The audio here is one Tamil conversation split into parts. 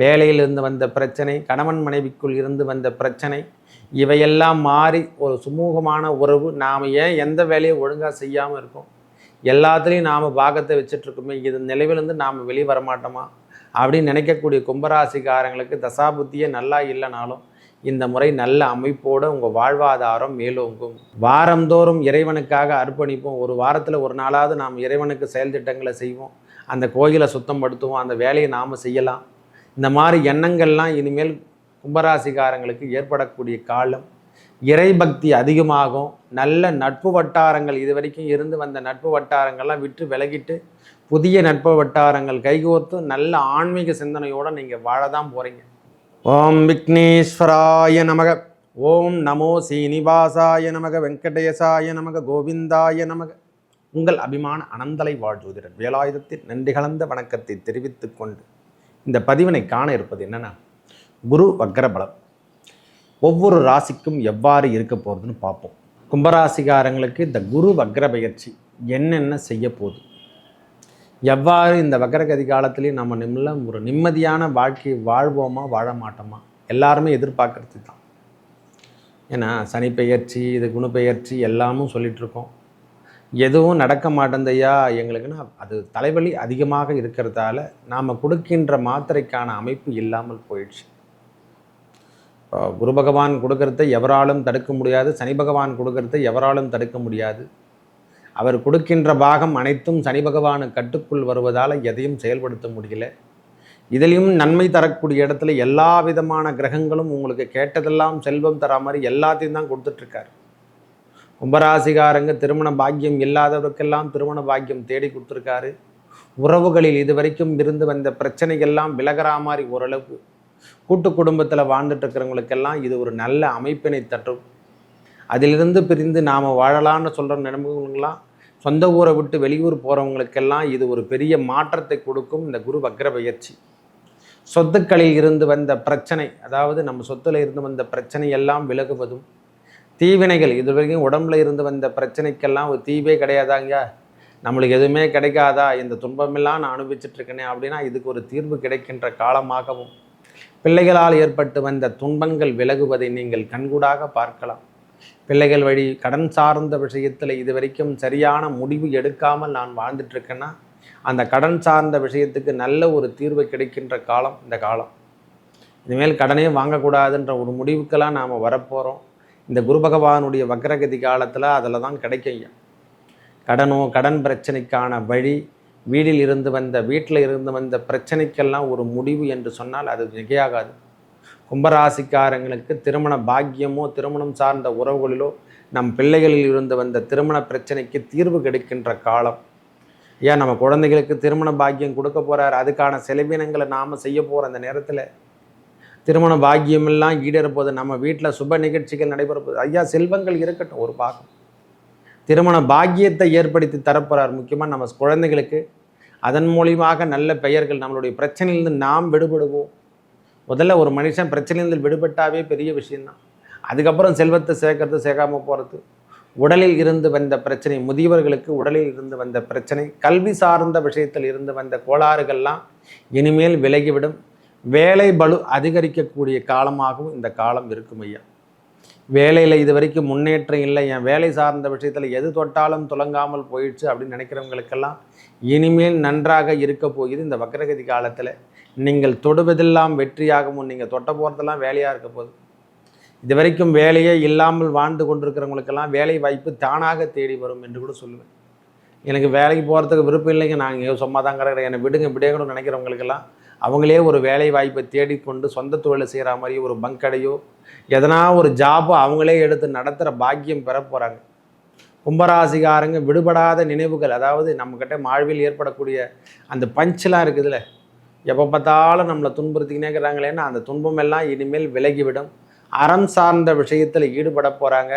வேலையில் இருந்து வந்த பிரச்சனை கணவன் மனைவிக்குள் இருந்து வந்த பிரச்சனை இவையெல்லாம் மாறி ஒரு சுமூகமான உறவு. நாம் ஏன் எந்த வேலையை ஒழுங்காக செய்யாமல் இருக்கோம்? எல்லாத்துலேயும் நாம் பாகத்தை வச்சுட்ருக்கோமே இது நிலவிலேருந்து நாம் வெளியே வர மாட்டோமா அப்படின்னு நினைக்கக்கூடிய கும்பராசிக்காரங்களுக்கு தசாபுத்தியே நல்லா இல்லைனாலும் இந்த முறை நல்ல அமைப்போடு உங்கள் வாழ்வாதாரம் மேலோங்கும். வாரந்தோறும் இறைவனுக்காக அர்ப்பணிப்போம். ஒரு வாரத்தில் ஒரு நாளாவது நாம் இறைவனுக்கு செயல் திட்டங்களை செய்வோம். அந்த கோயிலை சுத்தம் படுத்துவோம். அந்த வேலையை நாம் செய்யலாம். இந்த மாதிரி எண்ணங்கள்லாம் இனிமேல் கும்பராசிக்காரங்களுக்கு ஏற்படக்கூடிய காலம் இறைபக்தி அதிகமாகும் நல்ல நட்பு வட்டாரங்கள் இது வரைக்கும் இருந்து வந்த நட்பு வட்டாரங்கள்லாம் விற்று விலகிட்டு புதிய நட்பு வட்டாரங்கள் கைகோர்த்து நல்ல ஆன்மீக சிந்தனையோடு நீங்கள் வாழ தான் போகிறீங்க ஓம் விக்னேஸ்வராய நமக ஓம் நமோ சீனிவாசாய நமக வெங்கடேசாய நமக கோவிந்தாய நமக. உங்கள் அபிமான அனந்தலை வாழ்ஜோதிடர் வேலாயுதத்தில் நன்றி கலந்த வணக்கத்தை தெரிவித்துக்கொண்டு இந்த பதிவினை காண இருப்பது என்னென்னா குரு வக்ரபலம். ஒவ்வொரு ராசிக்கும் எவ்வாறு இருக்க போகிறதுன்னு பார்ப்போம். கும்பராசிகாரங்களுக்கு இந்த குரு வக்ர பயிற்சி என்னென்ன செய்ய போகுது? எவ்வாறு இந்த வக்ரகதி காலத்துலேயும் நம்ம நிம்மல ஒரு நிம்மதியான வாழ்க்கையை வாழ்வோமா வாழ மாட்டோமா எல்லாருமே எதிர்பார்க்கறது தான். ஏன்னா சனி பெயர்ச்சி இது குணப்பெயர்ச்சி எல்லாமும் சொல்லிகிட்ருக்கோம் எதுவும் நடக்க மாட்டேந்தையா? எங்களுக்குன்னா அது தலைவலி அதிகமாக இருக்கிறதால நாம் கொடுக்கின்ற மாத்திரைக்கான அமைப்பு இல்லாமல் போயிடுச்சு. குரு பகவான் கொடுக்கறத எவராலும் தடுக்க முடியாது. சனி பகவான் கொடுக்கறத எவராலும் தடுக்க முடியாது. அவர் கொடுக்கின்ற பாகம் அனைத்தும் சனி பகவானு கட்டுக்குள் வருவதால் எதையும் செயல்படுத்த முடியல. இதிலையும் நன்மை தரக்கூடிய இடத்துல எல்லா விதமான கிரகங்களும் உங்களுக்கு கேட்டதெல்லாம் செல்வம் தரா மாதிரி எல்லாத்தையும் தான் கொடுத்துட்ருக்காரு கும்பராசிகாரங்க திருமண பாக்கியம் இல்லாதவருக்கெல்லாம் திருமண பாக்கியம் தேடி கொடுத்துருக்காரு. உறவுகளில் இது வரைக்கும் இருந்து வந்த பிரச்சனைகள்லாம் விலகிறா மாதிரி ஓரளவு. கூட்டு குடும்பத்தில் வாழ்ந்துட்டு இருக்கிறவங்களுக்கெல்லாம் இது ஒரு நல்ல அமைப்பினை தட்டும் அதிலிருந்து பிரிந்து நாம் வாழலான்னு சொல்கிற நினைவுகளெலாம் சொந்த ஊரை விட்டு வெளியூர் போகிறவங்களுக்கெல்லாம் இது ஒரு பெரிய மாற்றத்தை கொடுக்கும் இந்த குரு வக்ர பயிற்சி. சொத்துக்களில் இருந்து வந்த பிரச்சனை அதாவது நம்ம சொத்துல இருந்து வந்த பிரச்சனை எல்லாம் விலகுவதும் தீவினைகள். இது வரைக்கும் உடம்புல இருந்து வந்த பிரச்சனைக்கெல்லாம் ஒரு தீவே கிடையாதாங்க. நம்மளுக்கு எதுவுமே கிடைக்காதா? இந்த துன்பமெல்லாம் நான் அனுபவிச்சுட்டு இருக்கேனே அப்படின்னா இதுக்கு ஒரு தீர்வு கிடைக்கின்ற காலமாகவும் பிள்ளைகளால் ஏற்பட்டு வந்த துன்பங்கள் விலகுவதை நீங்கள் கண்கூடாக பார்க்கலாம். பிள்ளைகள் வழி கடன் சார்ந்த விஷயத்தில் இது வரைக்கும் சரியான முடிவு எடுக்காமல் நான் வாழ்ந்துட்டு இருக்கேன்னா அந்த கடன் சார்ந்த விஷயத்துக்கு நல்ல ஒரு தீர்வு கிடைக்கின்ற காலம் இந்த காலம். இனிமேல் கடனே வாங்கக்கூடாதுன்ற ஒரு முடிவுக்கெல்லாம் நாம் வரப்போகிறோம் இந்த குரு பகவானுடைய வக்ரகதி காலத்தில் அதில் தான் கிடைக்கும் ஐயா. கடனோ கடன் பிரச்சனைக்கான வழி வீட்டில் இருந்து வந்த வீட்டில் இருந்து வந்த பிரச்சனைக்கெல்லாம் ஒரு முடிவு என்று சொன்னால் அது மிகையாகாது. கும்பராசிக்காரங்களுக்கு திருமண பாக்கியமோ திருமணம் சார்ந்த உறவுகளிலோ நம் பிள்ளைகளில் இருந்து வந்த திருமண பிரச்சனைக்கு தீர்வு கிடைக்கின்ற காலம். ஏன் நம்ம குழந்தைகளுக்கு திருமண பாக்கியம் கொடுக்க போகிறார் அதுக்கான செலவினங்களை நாம் செய்ய போகிற அந்த நேரத்தில் திருமண பாக்கியமெல்லாம் ஈடேற போது நம்ம வீட்டில் சுப நிகழ்ச்சிகள் நடைபெறப்போது ஐயா செல்வங்கள் இருக்கட்டும் ஒரு பாகம். திருமண பாக்கியத்தை ஏற்படுத்தி தரப்போகிறார் முக்கியமாக நம்ம குழந்தைகளுக்கு. அதன் மூலியமாக நல்ல பெயர்கள் நம்மளுடைய பிரச்சனையிலிருந்து நாம் விடுபடுவோம். முதல்ல ஒரு மனுஷன் பிரச்சனையிலிருந்து விடுபட்டாவே பெரிய விஷயந்தான் அதுக்கப்புறம் செல்வத்தை சேர்க்கறது சேர்க்காம போகிறது உடலில் இருந்து வந்த பிரச்சனை முதியவர்களுக்கு உடலில் இருந்து வந்த பிரச்சனை கல்வி சார்ந்த விஷயத்தில் இருந்து வந்த கோளாறுகள்லாம் இனிமேல் விலகிவிடும். வேலை பலு அதிகரிக்கக்கூடிய காலமாகவும் இந்த காலம் இருக்கும் ஐயா. வேலையில் இது வரைக்கும் முன்னேற்றம் இல்லை. என் வேலை சார்ந்த விஷயத்தில் எது தொட்டாலும் துலங்காமல் போயிடுச்சு அப்படின்னு நினைக்கிறவங்களுக்கெல்லாம் இனிமேல் நன்றாக இருக்க போகுது இந்த வக்ரகதி காலத்தில். நீங்கள் தொடுவதெல்லாம் வெற்றியாகவும் நீங்கள் தொட்ட போகிறதெல்லாம் வேலையாக இருக்க போகுது. இது வரைக்கும் வேலையே இல்லாமல் வாழ்ந்து கொண்டிருக்கிறவங்களுக்கெல்லாம் வேலை வாய்ப்பு தானாக தேடி வரும் என்று கூட சொல்லுவேன். எனக்கு வேலைக்கு போகிறதுக்கு விருப்பம் இல்லைங்க. நான் இங்கே சும்மா தான் கிடக்கிறேன் என்னை விடுங்க விடணும்னு நினைக்கிறவங்களுக்கெல்லாம் அவங்களே ஒரு வேலை வாய்ப்பை தேடிக்கொண்டு சொந்த தொழிலை செய்கிற மாதிரி ஒரு பங்கடையோ எதனா ஒரு ஜாபோ அவங்களே எடுத்து நடத்துகிற பாக்கியம் பெற போகிறாங்க கும்பராசிகாரங்க விடுபடாத நினைவுகள் அதாவது நம்மக்கிட்ட வாழ்வில் ஏற்படக்கூடிய அந்த பஞ்செலாம் இருக்குதுல்ல எப்போ பார்த்தாலும் நம்மளை துன்புறுத்திக்கினே இருக்கிறாங்களேன்னா அந்த துன்பம் எல்லாம் இனிமேல் விலகிவிடும். அறம் சார்ந்த விஷயத்தில் ஈடுபட போகிறாங்க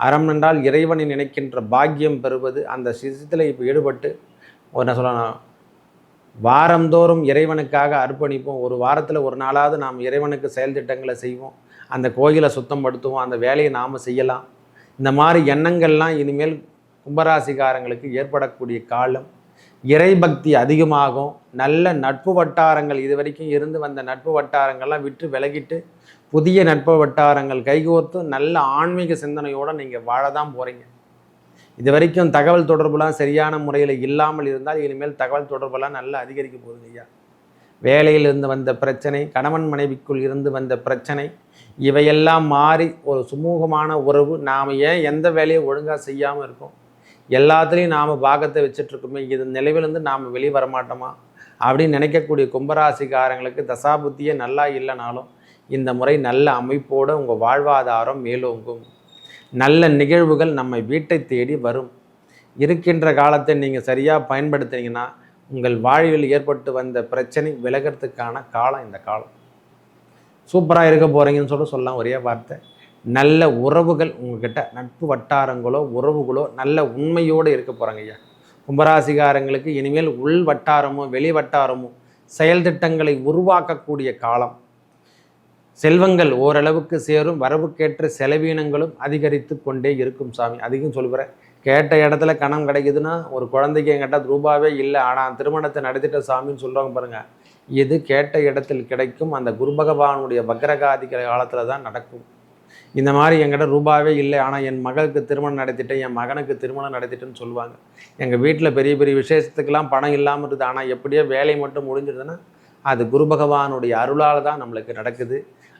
அறம் என்றால் இறைவனை நினைக்கின்ற பாக்கியம் பெறுவது அந்த விஷயத்தில் இப்போ ஈடுபட்டு என்ன சொல்லணும் வாரந்தோறும் இறைவனுக்காக அர்ப்பணிப்போம். ஒரு வாரத்தில் ஒரு நாளாவது நாம் இறைவனுக்கு செயல் திட்டங்களை செய்வோம். அந்த கோயிலை சுத்தம் படுத்துவோம் அந்த வேலையை நாம் செய்யலாம். இந்த மாதிரி எண்ணங்கள்லாம் இனிமேல் கும்பராசிக்காரங்களுக்கு ஏற்படக்கூடிய காலம். இறைபக்தி அதிகமாகும். நல்ல நட்பு வட்டாரங்கள் இது வரைக்கும் இருந்து வந்த நட்பு வட்டாரங்கள்லாம் விட்டு விலகிட்டு புதிய நட்பு வட்டாரங்கள் கைகோர்த்து நல்ல ஆன்மீக சிந்தனையோடு நீங்கள் வாழ தான் போகிறீங்க இது வரைக்கும் தகவல் தொடர்புலாம் சரியான முறையில் இல்லாமல் இருந்தால் இனிமேல் தகவல் தொடர்புலாம் நல்லா அதிகரிக்க போகுது ஐயா. வேலையில் இருந்து வந்த பிரச்சனை கணவன் மனைவிக்குள் இருந்து வந்த பிரச்சனை இவையெல்லாம் மாறி ஒரு சுமூகமான உறவு. நாம் ஏன் எந்த வேலையை ஒழுங்காக செய்யாமல் இருக்கோம்? எல்லாத்துலேயும் நாம் பாகத்தை வச்சுட்ருக்கோமே இது நிலவிலேருந்து நாம் வெளியே வரமாட்டோமா? அப்படின்னு நினைக்கக்கூடிய கும்பராசிக்காரங்களுக்கு தசாபுத்தியே நல்லா இல்லைனாலும் இந்த முறை நல்ல அமைப்போடு உங்கள் வாழ்வாதாரம் மேலோங்கும். நல்ல நிகழ்வுகள் நம்மை வீட்டை தேடி வரும். இருக்கின்ற காலத்தை நீங்கள் சரியாக பயன்படுத்தினீங்கன்னா உங்கள் வாழ்வில் ஏற்பட்டு வந்த பிரச்சனை விலகிறதுக்கான காலம் இந்த காலம். சூப்பராக இருக்க போகிறீங்கன்னு சொல்ல சொல்லலாம் ஒரே வார்த்தை. நல்ல உறவுகள் உங்ககிட்ட நட்பு வட்டாரங்களோ உறவுகளோ நல்ல உண்மையோடு இருக்க போகிறாங்க ஐயா. கும்பராசிகாரங்களுக்கு இனிமேல் உள் வட்டாரமோ வெளி வட்டாரமோ செயல் திட்டங்களை உருவாக்கக்கூடிய காலம். செல்வங்கள் ஓரளவுக்கு சேரும் வரவுக்கேற்ற செலவீனங்களும் அதிகரித்து கொண்டே இருக்கும் சாமி. அதிகம் சொல்கிறேன் கேட்ட இடத்துல கணம் கிடைக்குதுன்னா ஒரு குழந்தைக்கு என்கிட்ட ரூபாவே இல்லை ஆனால் திருமணத்தை நடத்திட்ட சாமின்னு சொல்கிறவங்க பாருங்கள் இது கேட்ட இடத்தில் கிடைக்கும் அந்த குரு பகவானுடைய வக்ரகாதி காலத்தில் தான் நடக்கும். இந்த மாதிரி என்கிட்ட ரூபாவே இல்லை ஆனால் என் மகளுக்கு திருமணம் நடத்திட்டேன் என் மகனுக்கு திருமணம் நடத்திட்டேன்னு சொல்லுவாங்க. எங்கள் வீட்டில் பெரிய பெரிய விசேஷத்துக்கெல்லாம் பணம் இல்லாமல் இருக்குது ஆனால் எப்படியோ வேலை மட்டும் முடிஞ்சிருதுன்னா அது குரு பகவானுடைய அருளால் தான் நம்மளுக்கு நடக்குது.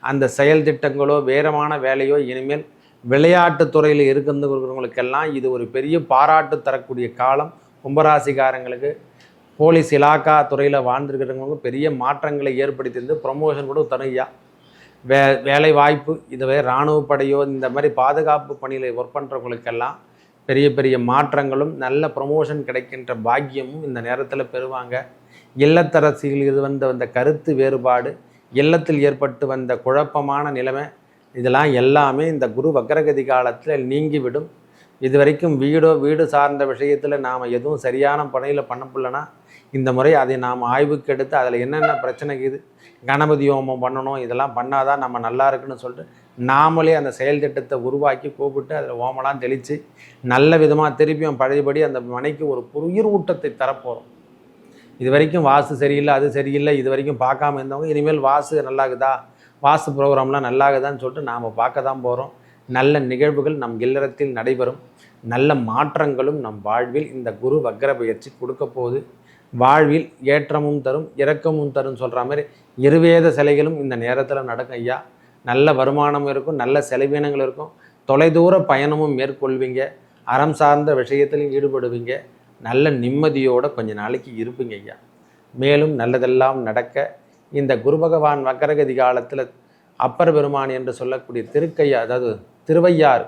அந்த செயல் திட்டங்களோ வேறமான வேலையோ இனிமேல் விளையாட்டு துறையில் இருக்கிறவங்களுக்கெல்லாம் இது ஒரு பெரிய பாராட்டு தரக்கூடிய காலம். கும்பராசிக்காரங்களுக்கு போலீஸ் இலாக்கா துறையில் வாழ்ந்துருக்கிறவங்களுக்கு பெரிய மாற்றங்களை ஏற்படுத்தியிருந்து ப்ரொமோஷன் கூட தருங்கய்யா. வே வேலை வாய்ப்பு இதுவே இராணுவ படையோ இந்த மாதிரி பாதுகாப்பு பணியில் ஒர்க் பண்ணுறவங்களுக்கெல்லாம் பெரிய பெரிய மாற்றங்களும் நல்ல ப்ரொமோஷன் கிடைக்கின்ற பாக்கியமும் இந்த நேரத்தில் பெறுவாங்க. இல்லத்தரசிகள் இது வந்த வந்த கருத்து வேறுபாடு இல்லத்தில் ஏற்பட்டு வந்த குழப்பமான நிலைமை இதெல்லாம் எல்லாமே இந்த குரு வக்ரகதி காலத்தில் நீங்கிவிடும். இது வரைக்கும் வீடோ வீடு சார்ந்த விஷயத்தில் நாம் எதுவும் சரியான பணியில் பண்ணப்பில்லைன்னா இந்த முறை அதை நாம் ஆய்வுக்கு எடுத்து அதில் என்னென்ன பிரச்சனைக்குது கணபதி ஹோமம் பண்ணணும் இதெல்லாம் பண்ணாதான் நம்ம நல்லா இருக்குன்னு சொல்லிட்டு நாமளே அந்த செயல் திட்டத்தை உருவாக்கி கூப்பிட்டு அதில் ஓமலாம் தெளித்து நல்ல விதமாக திருப்பியும் பழையபடி அந்த மனைக்கு ஒரு உயிர் ஊட்டத்தை தரப்போகிறோம் இது வரைக்கும் வாசு சரியில்லை அது சரியில்லை இது வரைக்கும் பார்க்காம இருந்தவங்க இனிமேல் வாசு நல்லாகுதா? வாசு ப்ரோக்ராம்லாம் நல்லாகுதான்னு சொல்லிட்டு நாம் பார்க்க தான் போகிறோம் நல்ல நிகழ்வுகள் நம் இல்லறத்தில் நடைபெறும். நல்ல மாற்றங்களும் நம் வாழ்வில் இந்த குரு வக்கர பயிற்சி கொடுக்க போகுது. வாழ்வில் ஏற்றமும் தரும் இறக்கமும் தரும் சொல்கிற மாதிரி இருவேத சிலைகளும் இந்த நேரத்தில் நடக்கும் ஐயா. நல்ல வருமானம் இருக்கும் நல்ல செலவீனங்கள் இருக்கும். தொலைதூர பயணமும் மேற்கொள்வீங்க. அறம் சார்ந்த விஷயத்திலும் ஈடுபடுவீங்க. நல்ல நிம்மதியோடு கொஞ்ச நாளைக்கு இருப்பீங்க ஐயா. மேலும் நல்லதெல்லாம் நடக்க இந்த குரு பகவான் வக்கரகதி காலத்தில் அப்பர் பெருமான் என்று சொல்லக்கூடிய திருக்கையா அதாவது திருவையாறு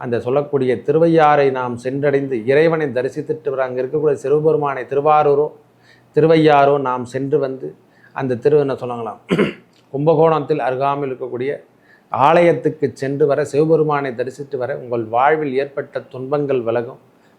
அந்த சொல்லக்கூடிய திருவையாறை நாம் சென்றடைந்து இறைவனை தரிசித்துட்டு வர அங்கே இருக்கக்கூடிய சிவபெருமானை திருவாரூரோ திருவையாரோ நாம் சென்று வந்து அந்த திரு என்ன கும்பகோணத்தில் அருகாமல் இருக்கக்கூடிய ஆலயத்துக்கு சென்று வர சிவபெருமானை தரிசித்து வர உங்கள் வாழ்வில் ஏற்பட்ட துன்பங்கள் விலகும்.